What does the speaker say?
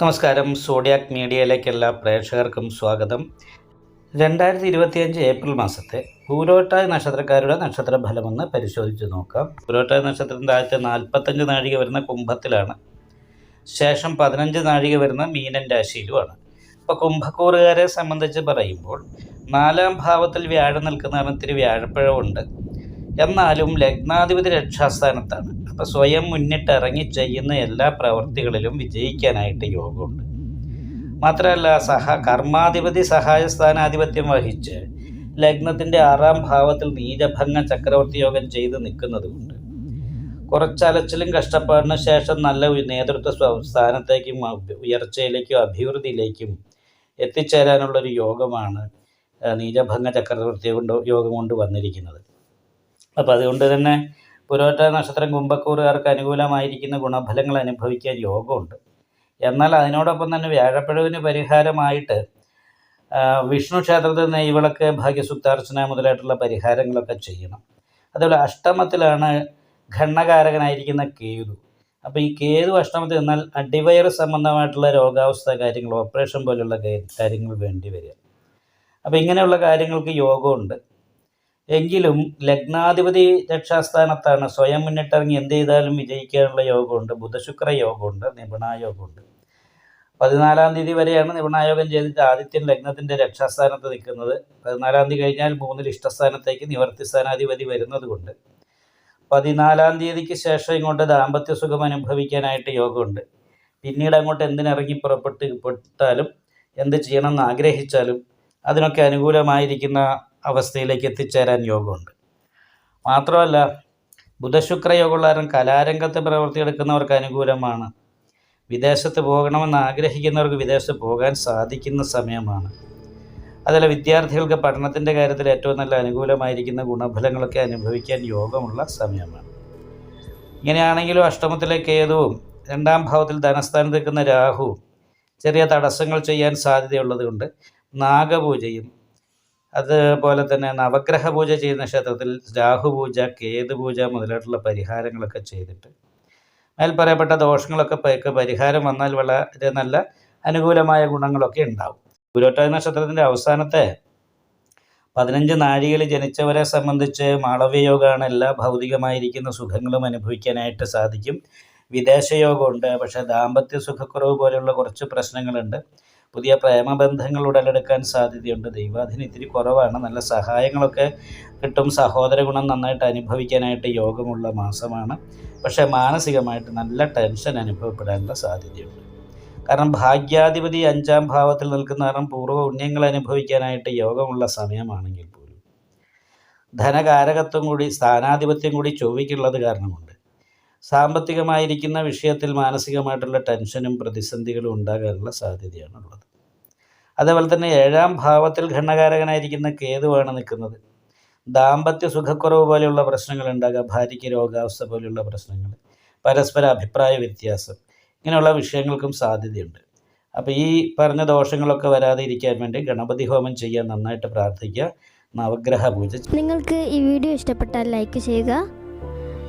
നമസ്കാരം. സോഡിയാക് മീഡിയയിലേക്ക് എല്ലാ പ്രേക്ഷകർക്കും സ്വാഗതം. രണ്ടായിരത്തി ഇരുപത്തിയഞ്ച് ഏപ്രിൽ മാസത്തെ പൂരോട്ടായ നക്ഷത്രക്കാരുടെ നക്ഷത്ര ഫലമെന്ന് പരിശോധിച്ച് നോക്കാം. പൂരോട്ടായ നക്ഷത്രത്തിന്റെ ആദ്യത്തെ നാൽപ്പത്തഞ്ച് നാഴിക വരുന്ന കുംഭത്തിലാണ്. ശേഷം പതിനഞ്ച് നാഴിക വരുന്ന മീനൻ രാശിയിലുമാണ്. ഇപ്പോൾ കുംഭക്കൂറുകാരെ സംബന്ധിച്ച് പറയുമ്പോൾ നാലാം ഭാവത്തിൽ വ്യാഴം നിൽക്കുന്ന ഇത്തിരി വ്യാഴപ്പിഴവുണ്ട്. എന്നാലും ലഗ്നാധിപതി രക്ഷാസ്ഥാനത്താണ്. അപ്പോൾ സ്വയം മുന്നിട്ട് ഇറങ്ങി ചെയ്യുന്ന എല്ലാ പ്രവൃത്തികളിലും വിജയിക്കാനായിട്ട് യോഗമുണ്ട് മാത്രമല്ല സഹ കർമാധിപതി സഹായ സ്ഥാനാധിപത്യം വഹിച്ച് ലഗ്നത്തിന്റെ ആറാം ഭാവത്തിൽ നീരഭംഗ ചക്രവർത്തി യോഗം ചെയ്ത് നിൽക്കുന്നത് കൊണ്ട് കുറച്ചലച്ചിലും കഷ്ടപ്പാടിന് ശേഷം നല്ല നേതൃത്വ സ്ഥാനത്തേക്കും ഉയർച്ചയിലേക്കും അഭിവൃദ്ധിയിലേക്കും എത്തിച്ചേരാനുള്ളൊരു യോഗമാണ് നീരഭംഗ ചക്രവർത്തി കൊണ്ട് യോഗം കൊണ്ട് വന്നിരിക്കുന്നത്. അപ്പോൾ അതുകൊണ്ട് തന്നെ പുരോറ്റ നക്ഷത്രം കുംഭക്കൂറുകാർക്ക് അനുകൂലമായിരിക്കുന്ന ഗുണഫലങ്ങൾ അനുഭവിക്കാൻ യോഗമുണ്ട്. എന്നാൽ അതിനോടൊപ്പം തന്നെ വ്യാഴപ്പിഴവിന് പരിഹാരമായിട്ട് വിഷ്ണു ക്ഷേത്രത്തിൽ നെയ്വിളക്ക് ഭാഗ്യസുക്താർച്ചന മുതലായിട്ടുള്ള പരിഹാരങ്ങളൊക്കെ ചെയ്യണം. അതുപോലെ അഷ്ടമത്തിലാണ് ഘണ്ണകാരകനായിരിക്കുന്ന കേതു. അപ്പോൾ ഈ കേതു അഷ്ടമത്തിൽ നിന്നാൽ അടിവയർ സംബന്ധമായിട്ടുള്ള രോഗാവസ്ഥ കാര്യങ്ങൾ ഓപ്പറേഷൻ പോലുള്ള കാര്യങ്ങൾ വേണ്ടി വരിക. അപ്പോൾ ഇങ്ങനെയുള്ള കാര്യങ്ങൾക്ക് യോഗമുണ്ട്. എങ്കിലും ലഗ്നാധിപതി രക്ഷാസ്ഥാനത്താണ്. സ്വയം മുന്നിട്ടിറങ്ങി എന്ത് ചെയ്താലും വിജയിക്കാനുള്ള യോഗമുണ്ട്. ബുധശുക്ര യോഗമുണ്ട്. നിപുണായോഗമുണ്ട് പതിനാലാം തീയതി വരെയാണ് നിപുണായോഗം ചെയ്തിട്ട് ആദിത്യൻ ലഗ്നത്തിന്റെ രക്ഷാസ്ഥാനത്ത് നിൽക്കുന്നത്. പതിനാലാം തീയതി കഴിഞ്ഞാൽ മൂന്നിൽ ഇഷ്ടസ്ഥാനത്തേക്ക് നിവർത്തി സ്ഥാനാധിപതി വരുന്നത് കൊണ്ട് പതിനാലാം തീയതിക്ക് ശേഷം ഇങ്ങോട്ട് ദാമ്പത്യ സുഖം അനുഭവിക്കാനായിട്ട് യോഗമുണ്ട്. പിന്നീട് അങ്ങോട്ട് എന്തിനിറങ്ങി പുറപ്പെട്ട് പെട്ടാലും എന്ത് ചെയ്യണമെന്ന് ആഗ്രഹിച്ചാലും അതിനൊക്കെ അനുകൂലമായിരിക്കുന്ന അവസ്ഥയിലേക്ക് എത്തിച്ചേരാൻ യോഗമുണ്ട്. മാത്രമല്ല ബുധശുക്ര യോഗമുള്ള കാരണം കലാരംഗത്ത് പ്രവർത്തിയെടുക്കുന്നവർക്ക് അനുകൂലമാണ്. വിദേശത്ത് പോകണമെന്ന് ആഗ്രഹിക്കുന്നവർക്ക് വിദേശത്ത് പോകാൻ സാധിക്കുന്ന സമയമാണ്. അതല്ല വിദ്യാർത്ഥികൾക്ക് പഠനത്തിന്റെ കാര്യത്തിൽ ഏറ്റവും നല്ല അനുകൂലമായിരിക്കുന്ന ഗുണഫലങ്ങളൊക്കെ അനുഭവിക്കാൻ യോഗമുള്ള സമയമാണ്. ഇങ്ങനെയാണെങ്കിലും അഷ്ടമത്തിലെ കേതുവും രണ്ടാം ഭാവത്തിൽ ധനസ്ഥാനത്ത് നിൽക്കുന്ന രാഹുവും ചെറിയ തടസ്സങ്ങൾ ചെയ്യാൻ സാധ്യതയുള്ളത് കൊണ്ട് നാഗപൂജയും അതുപോലെ തന്നെ നവഗ്രഹ പൂജ ചെയ്യുന്ന ക്ഷേത്രത്തിൽ രാഹുപൂജ കേതുപൂജ മുതലായിട്ടുള്ള പരിഹാരങ്ങളൊക്കെ ചെയ്തിട്ട് മേൽ പറയപ്പെട്ട ദോഷങ്ങളൊക്കെ പരിഹാരം വന്നാൽ വളരെ നല്ല അനുകൂലമായ ഗുണങ്ങളൊക്കെ ഉണ്ടാവും. ഗുരുവട്ടായ നക്ഷത്രത്തിന്റെ അവസാനത്തെ പതിനഞ്ച് നാഴികയിൽ ജനിച്ചവരെ സംബന്ധിച്ച് മാളവ്യയോഗമാണ് എല്ലാ ഭൗതികമായിരിക്കുന്ന സുഖങ്ങളും അനുഭവിക്കാനായിട്ട് സാധിക്കും. വിദേശയോഗമുണ്ട് പക്ഷേ ദാമ്പത്യ സുഖക്കുറവ് പോലെയുള്ള കുറച്ച് പ്രശ്നങ്ങളുണ്ട്. പുതിയ പ്രേമബന്ധങ്ങൾ ഉടലെടുക്കാൻ സാധ്യതയുണ്ട്. ദൈവാധീനം ഇത്തിരി കുറവാണ്. നല്ല സഹായങ്ങളൊക്കെ കിട്ടും. സഹോദര ഗുണം നന്നായിട്ട് അനുഭവിക്കാനായിട്ട് യോഗമുള്ള മാസമാണ്. പക്ഷേ മാനസികമായിട്ട് നല്ല ടെൻഷൻ അനുഭവപ്പെടാനുള്ള സാധ്യതയുണ്ട്. കാരണം ഭാഗ്യാധിപതി അഞ്ചാം ഭാവത്തിൽ നിൽക്കുന്ന കാരണം പൂർവ പുണ്യങ്ങൾ അനുഭവിക്കാനായിട്ട് യോഗമുള്ള സമയമാണെങ്കിൽ പോലും ധനകാരകത്വം കൂടി സ്ഥാനാധിപത്യം കൂടി ചൊവ്വയ്ക്കുള്ളത് കാരണമുണ്ട്. സാമ്പത്തികമായിരിക്കുന്ന വിഷയത്തിൽ മാനസികമായിട്ടുള്ള ടെൻഷനും പ്രതിസന്ധികളും ഉണ്ടാകാനുള്ള സാധ്യതയാണുള്ളത്. അതേപോലെ തന്നെ ഏഴാം ഭാവത്തിൽ ഘണ്ണകാരകനായിരിക്കുന്ന കേതുവാണ് നിൽക്കുന്നത്. ദാമ്പത്യ സുഖക്കുറവ് പോലെയുള്ള പ്രശ്നങ്ങൾ ഉണ്ടാകുക ഭാര്യയ്ക്ക് രോഗാവസ്ഥ പോലെയുള്ള പ്രശ്നങ്ങൾ പരസ്പര അഭിപ്രായ വ്യത്യാസം ഇങ്ങനെയുള്ള വിഷയങ്ങൾക്കും സാധ്യതയുണ്ട്. അപ്പോൾ ഈ പറഞ്ഞ ദോഷങ്ങളൊക്കെ വരാതെ ഇരിക്കാൻ വേണ്ടി ഗണപതി ഹോമം ചെയ്യാൻ നന്നായിട്ട് പ്രാർത്ഥിക്കുക. നവഗ്രഹ പൂജ നിങ്ങൾക്ക് ഈ വീഡിയോ ഇഷ്ടപ്പെട്ടാൽ ലൈക്ക് ചെയ്യുക.